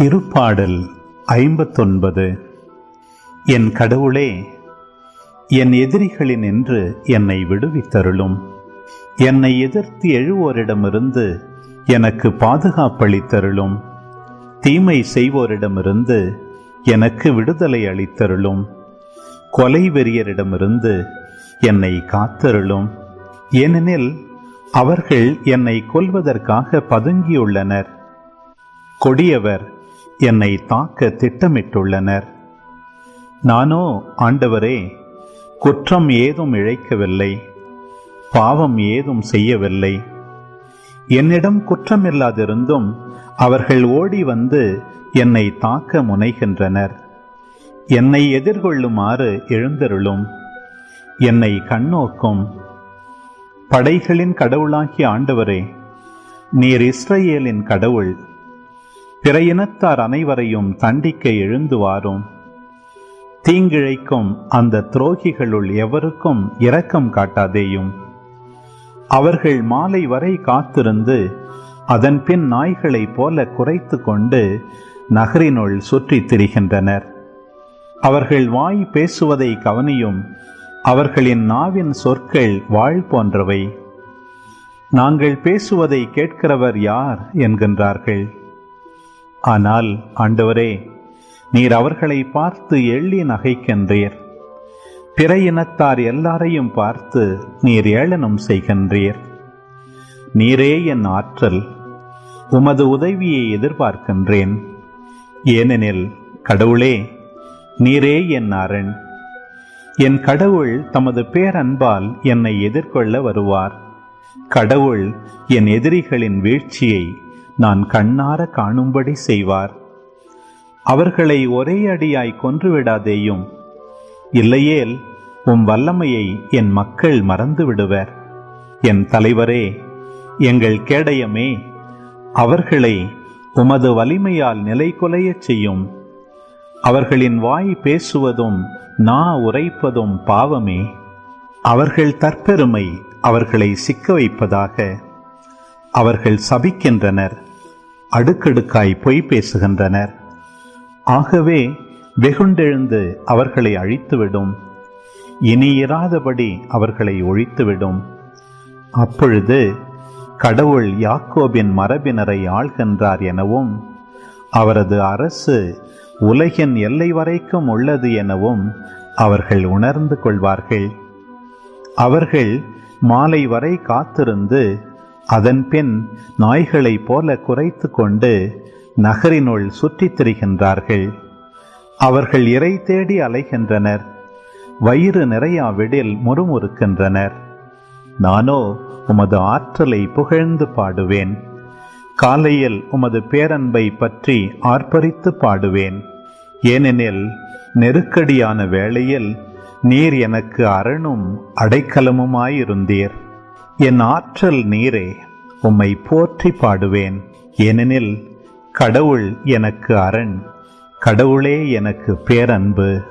திருப்பாடல் ஐம்பத்தொன்பது. என் கடவுளே என் எதிரிகளின் என்று என்னை விடுவித்தருளும். என்னை எதிர்த்து எழுவோரிடமிருந்து எனக்கு பாதுகாப்பளித்தருளும். தீமை செய்வோரிடமிருந்து எனக்கு விடுதலை அளித்தருளும். கொலை வெறியரிடமிருந்து என்னை காத்தருளும். ஏனெனில் அவர்கள் என்னை கொல்வதற்காக பதுங்கியுள்ளனர். கொடியவர் என்னை தாக்க திட்டமிட்டுள்ளனர். நானோ ஆண்டவரே குற்றம் ஏதும் இழைக்கவில்லை. பாவம் ஏதும் செய்யவில்லை. என்னிடம் குற்றமில்லாதிருந்தும் அவர்கள் ஓடி வந்து என்னை தாக்க முனைகின்றனர். என்னை எதிர்கொள்ளுமாறு எழுந்தருளும். என்னை கண்ணோக்கும். படைகளின் கடவுளாகிய ஆண்டவரே நீர் இஸ்ரையேலின் கடவுள். பிற இனத்தார் அனைவரையும் தண்டிக்க எழுந்து வாரும். தீங்கிழைக்கும் அந்த துரோகிகளுள் எவருக்கும் இரக்கம் காட்டாதேயும். அவர்கள் மாலை வரை காத்திருந்து அதன் பின் நாய்களைப் போல குறைத்து கொண்டு நகரினுள் சுற்றித் திரிகின்றனர். அவர்கள் வாய் பேசுவதை கவனியும் அவர்களின் நாவின் சொற்கள் வாழ் போன்றவை. நாங்கள் பேசுவதை கேட்கிறவர் யார்? என்கின்றார்கள். ஆனால் ஆண்டவரே நீர் அவர்களை பார்த்து எள்ளி நகைக்கின்றீர். பிற இனத்தார் எல்லாரையும் பார்த்து நீர் ஏளனம் செய்கின்றீர். நீரே என் ஆற்றல் உமது உதவியை எதிர்பார்க்கின்றேன். ஏனெனில் கடவுளே நீரே என் அரண். என் கடவுள் தமது பேரன்பால் என்னை எதிர்கொள்ள வருவார். கடவுள் என் எதிரிகளின் வீழ்ச்சியை நான் கண்ணார காணும்படி செய்வார். அவர்களை ஒரே அடியாய் கொன்றுவிடாதேயும். இல்லையேல் உம் வல்லமையை என் மக்கள் மறந்து விடுவர் என் தலைவரே எங்கள் கேடயமே அவர்களை உமது வலிமையால் நிலைகுலையச் செய்யும். அவர்களின் வாய் பேசுவதும் நா உரைப்பதும் பாவமே. அவர்கள் தற்பெருமை அவர்களை சிக்க வைப்பதாக. அவர்கள் சபிக்கின்றனர். அடுக்கடுக்காய் பொய் பேசுகின்றனர். ஆகவே வெகுண்டெழுந்து அவர்களை அழித்துவிடும். இனி இராதபடி அவர்களை ஒழித்துவிடும். அப்பொழுது கடவுள் யாக்கோபின் மரபினரை ஆள்கின்றார் எனவும் அவரது அரசு உலகின் எல்லை வரைக்கும் உள்ளது எனவும் அவர்கள் உணர்ந்து கொள்வார்கள். அவர்கள் மாலை வரை காத்திருந்து அதன் பின் நாய்களைப் போல குறைத்து கொண்டு நகரினுள் சுற்றித் திரிகின்றார்கள். அவர்கள் இறை தேடி அலைகின்றனர். வயிறு நிறையாவிடில் முறுமுறுக்கின்றனர். நானோ உமது ஆற்றலை புகழ்ந்து பாடுவேன். காலையில் உமது பேரன்பை பற்றி ஆர்ப்பரித்து பாடுவேன். ஏனெனில் நெருக்கடியான வேளையில் நீர் எனக்கு அரணும் அடைக்கலமுமாயிருந்தீர். என் ஆற்றல் நீரே உம்மை போற்றி பாடுவேன். ஏனெனில் கடவுள் எனக்கு அரண் கடவுளே எனக்கு பேரன்பு.